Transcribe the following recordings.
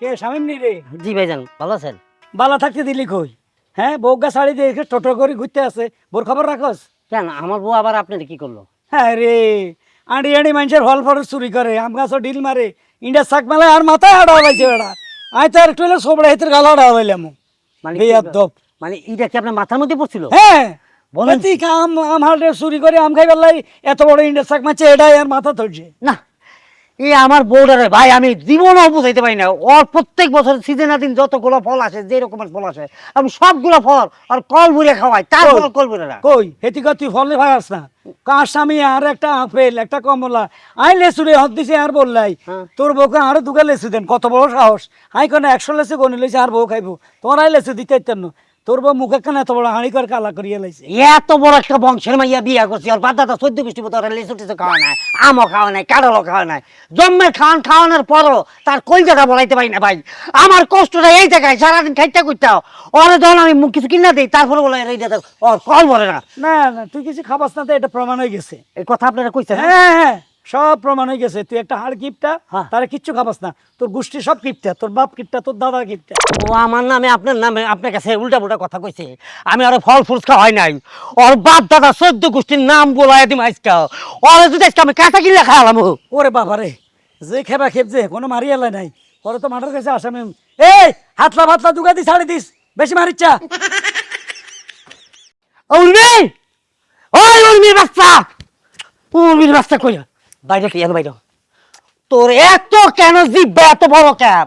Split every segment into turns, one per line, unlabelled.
কে নি রে?
জি ভাইজান ভালো আছেন?
বালা থাকতে দিলি কই? হ্যাঁ বউগা শাড়ি দিয়ে টোটো করে ঘুরতে আছে বোর খবর রাখস?
কেন আমার বউ আবার আপনার কি করল?
হ্যাঁ রে আঁড়ি আঁড়ি মানুষের ফল ফল চুরি করে আম গাছও ডিল মারে। ইন্ডিয়া শাক মেলায় আর মাথায় হাড়া হলাইছে বেড়া। আয় তো একটু হলে সোবড়া হেতের গালা হাড়া হলাইলাম
মানে মানে এটা কি আপনার মাথার মধ্যে পড়ছিল?
হ্যাঁ।
বলেন।
বলেন আম হাড়ে চুরি করে আম খাই বেলাই এত বড় ইন্ডিয়া শাক মারছে এটাই আর মাথা ধরছে।
না এই আমার বউডারে ভাই আমি জীবনও বুঝাইতে পারি না। ওর প্রত্যেক বছর সিজনাদিন যতগুলো ফল আসে যে রকমের ফল আসে আমি সবগুলো ফল আর কল ভরে খাওয়াই তারপর
কই?
কল না।
কই? হেতি কত তুই ফলে ভাগাস না কার স্বামী আর একটা আপেল একটা কমলা। আই লেসু রে হত দিছে আর বললাই।
হ্যাঁ।
তোর বউকে আরও দুগা লেসু দেন কত বড় সাহস। আই কোন একশো লেসু গনি লইছে আর বউ খাইবো। তোমার আই লেসু দিতে না তোর বউ মুখে কেন এত বড় হাঁড়ি কর কালা করিয়া লাইছে?
এত বড় একটা বংশের মাইয়া বিয়া করছি আর বাদ দাদা চোদ্দ গোষ্ঠী মতো ওরা লেচু টেচু খাওয়া নাই আমও খাওয়া নাই কারলও খাওয়া নাই। জন্মের খাওয়ান খাওয়ানোর পরও তার কই জায়গা বলাইতে পারি না ভাই। আমার কষ্টটা এই জায়গায় সারাদিন খাইতে করতে ওরা যখন আমি মুখ কিছু কিনা দিই তারপরে বলে এই দাদা ওর কল বলে না।
না না তুই কিছু খাবাস না তো এটা প্রমাণ হয়ে গেছে।
এই কথা আপনারা কইছেন না?
হ্যাঁ হ্যাঁ। সব প্রমাণ হয়ে গেছে। তুই একটা হাড় কিপটা
হ্যাঁ।
তারা কিচ্ছু খাবাস না। তোর গোষ্ঠী সব কিপটা তোর বাপ কিপটা তোর দাদা কিপটা।
ও আমার নামে আপনার নামে আপনার কাছে উল্টা পুল্টা কথা কইছে। আমি আর ফল ফুল খাওয়াই নাই। ওর বাপ দাদা চোদ্দ গোষ্ঠীর নাম বলাই দিম আজকে। ওর যদি আজকে আমি কাঁচা কিনলে খাওয়ালাম
ওরে বাবারে যে খেবা খেপ যে কোনো মারিয়ালা নাই। পরে তো মাঠের কাছে আসামি এই হাতলা ভাতলা দুগা দি ছাড়ি দিস বেশি মারিচ্ছা
উর্মি! ওই উর্মির বাচ্চা! উর্মির বাচ্চা কইয়া বাইরে কি? বাইরে। তোর এত কেন জিব্বা, এত বড় ক্যাব?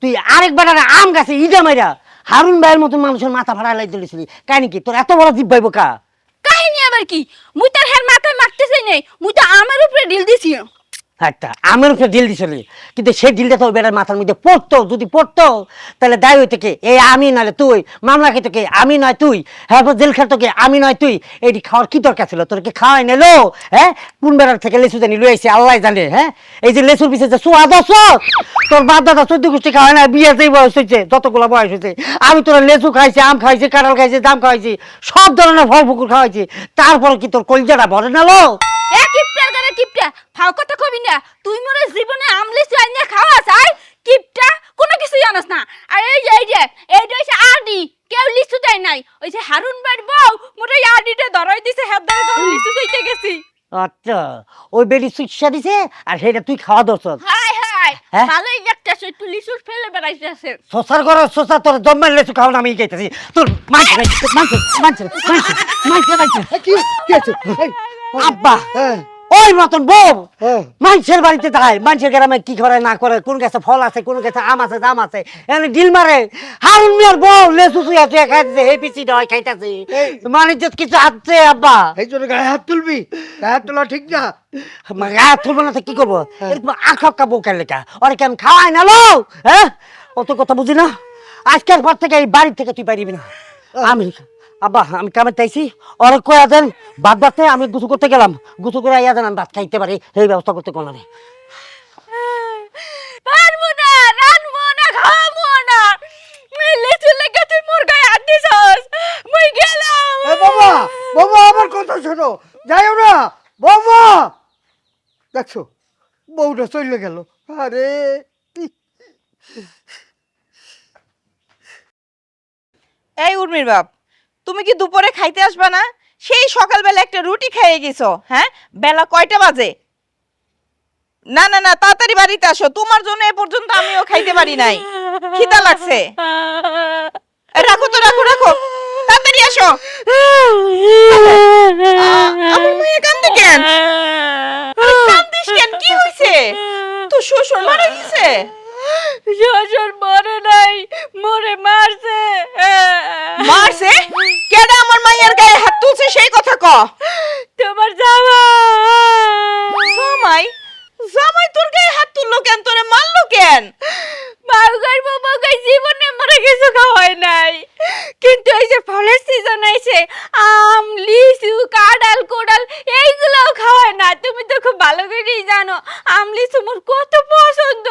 তুই আরেকবার আর আম গাছে ইজা মাইরা হারুন ভাইয়ের মতন মানুষের মাথা ভাড়া লাই দিয়েছিলি কাহিনী কি? তোর এত বড় জিব্বাই বোকা
কাহিনী আবার কি? মুই তার হের মাথায় মারতেছি নাই। মুই তো আমার উপরে ঢিল দিছি।
একটা আমার উপরে ডিল দিছিলি কিন্তু সেই ডিলটা তোর বেটার মাথার মধ্যে পড়তো, যদি পড়তো, তাহলে দায় হইতে কে? এ আমি নাহলে তুই, মামলা খেতে কে? আমি নয় তুই হ্যাঁ জেল খেলতো কে? আমি নয় তুই। এটি খাওয়ার কি দরকার ছিল? তোর কি খাওয়াই নেলো হ্যাঁ? কোন বেড়ার থেকে লেসু জানি লুয়ে আইছে, আল্লাহ জানে হ্যাঁ? এই যে লেসুর পিছিয়ে যে সোয়া দশ তোর বাপ দাদা চোদ্দ গোষ্ঠী খাওয়াই না, বিয়ে যেই বয়স হয়েছে যতগুলো বয়স হয়েছে আমি তোর লেসু খাইছি, আম খাইছি, কাঁঠাল খাইছি দাম খাইছি সব ধরনের ফল ফুকুর খাওয়াইছি, তারপর কি তোর কলজাটা ভরে নালো?
এ কিপটার করে কিপটা ফাও কথা কবি না। তুই মোরে জীবনে আমলি চাই না খাওয়া চাই কিপটা কোনো কিছু জানাস না। আর এই যে এই যে এইটা হইছে আডি কেউ লিচু দেয় নাই। ওই যে হারুন বাড়ি বউ মোরে এই আডিটা ধরাই দিছে হেদ ধরে যখন লিচু চাইতে গেছি।
আচ্ছা ওই বেডি চিকিৎসা দিছে আর সেটা তুই খাওয়া দরছ
হাই হাই
হ্যাঁ?
ভালোই দেখতেছ একটু লিচু ফেলে বেড়াইতেছে
সোসার করে সোসা তোর জম্মের লেচু খাওয়া আমি খাইতেছি। তোর মাংস মাংস মাংস মাংস মাংস মাংস
কি কি আছে? এই,
আব্বা
হ্যাঁ।
ওই মতন বউ।
হ্যাঁ।
মানুষের বাড়িতে যায় মানুষের গ্রামে কি করে না করে কোন গাছে ফল আছে কোন গাছে আম আছে জাম আছে এনে ডিল মারে। হারুন মিয়ার বউ লেচু চুয়া চুয়া খাইতেছে হে ডয় খাইতেছে। মানে যে কিছু আছে আব্বা।
এই জন্য গায়ে হাত তুলবি? গায়ে হাত তোলা ঠিক না।
গা তুলবো না তো কি করব? এরকম আখা বউ কেন লেখা? ওরে কেমন খাওয়াই না লো হ্যাঁ? অত কথা বুঝি না? আজকের পর থেকে এই বাড়ি থেকে তুই পারিবি না। আমি আব্বা আমি কামে চাইছি ওরা কয়া দেন ভাত ভাতে আমি গুছু করতে গেলাম। গুছু করে আইয়া দেন আমি ভাত খাইতে পারি এই ব্যবস্থা করতে কোনো নেই
বাবা বাবা আমার কথা শোনো। যাইও না বাবা দেখছ বউটা চলে গেল। আরে
এই উর্মির বাপ তুমি কি দুপুরে খাইতে আসবা না? সেই সকালবেলা একটা রুটি খেয়ে গেছো হ্যাঁ? বেলা কয়টা বাজে? না না না, তাড়াতাড়ি বাড়িতে আসো। তোমার জন্য এ পর্যন্ত আমিও খাইতে পারি নাই। খিদা লাগছে। রাখো তো, রাখো রাখো। তাড়াতাড়ি আসো। আমার মেয়ে কান্দে কেন? কান্দিস কেন? কি হয়েছে তো শ্বশুর মারা গেছে?
শ্বশুর মরে নাই, মরে মারছে
মারছে মায়ের গায়ে হাত তুলছে সেই কথা ক।
তোমার জামা
জামাই? জামাই তোর গায়ে হাত তুললো কেন? তোরে মারলো কেন?
বাউগার বাবাগাই জীবনে মরে কিছু খাওয়াই নাই। কিন্তু এই যে ফলের সিজন আইছে আম লিচু কাঁঠাল কোড়াল এইগুলোও খাওয়ায় না। তুমি তো খুব ভালো করেই জানো আম লিচু মোর কত পছন্দ।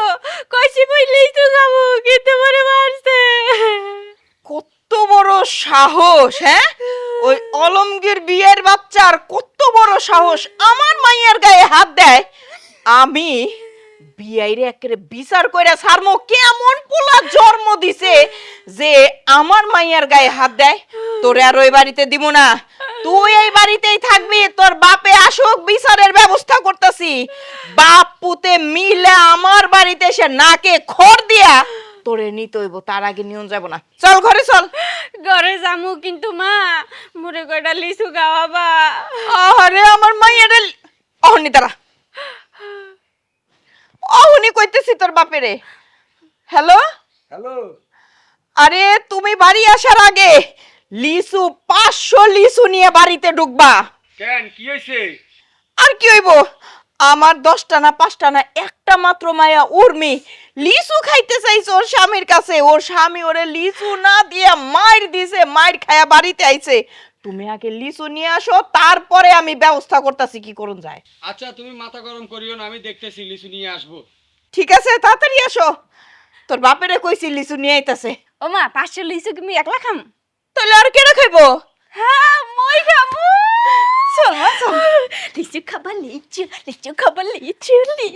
কইছি মই লিচু খাব কিন্তু মরে মারছে।
কত বড় সাহস হ্যাঁ? ওই অলমগীর বিয়ের বাচ্চার কত বড় সাহস আমার মাইয়ার গায়ে হাত দেয়। আমি বিয়াইরে একেবারে বিচার কইরা সারমো কেমন পোলা জন্ম দিছে যে আমার মাইয়ার গায়ে হাত দেয়। তোরে আর ওই বাড়িতে দিব না। তুই এই বাড়িতেই থাকবি, তোর বাপে আসুক, বিচারের ব্যবস্থা করতেছি। বাপ পুতে মিলে আমার বাড়িতে এসে নাকে খড় দিয়া তোরে নিতে হইব তার আগে নিয়ন যাব না। চল ঘরে চল।
ঘরে যামু কিন্তু মা মুড়ে কয়টা লিচু খাওয়াবা।
আরে আমার মাইয়ারে অহনি তারা অহনি কইতেছি তোর বাপেরে। হ্যালো?
হ্যালো?
আরে তুমি বাড়ি আসার আগে লিসু পাঁচশো লিসু নিয়ে বাড়িতে ঢুকবা।
কেন কি হয়েছে
আর কি হইব? আমার দশটা না পাঁচটা না একটা মাত্র মায়া উর্মি লিচু খাইতে চাইছে ওর স্বামীর কাছে। ওর স্বামী ওরে লিচু না দিয়া মাইর দিছে মাইর খায়া বাড়িতে আইছে। তুমি আগে লিচু নিয়ে আসো তারপরে আমি ব্যবস্থা করতেছি কি করুন যায়।
আচ্ছা তুমি মাথা গরম করিও না আমি দেখতেছি লিচু নিয়ে আসব।
ঠিক আছে তাড়াতাড়ি আসো। তোর বাপেরে কইছি লিচু নিয়ে আইতাছে।
ও মা পাঁচশো লিচু তুমি একলা খাম?
তাহলে আর কেন খাইবো?
হ্যাঁ মই খাব
চল মা, চল
লিচু খাবা লিচু লিচু খাবা লিচু লি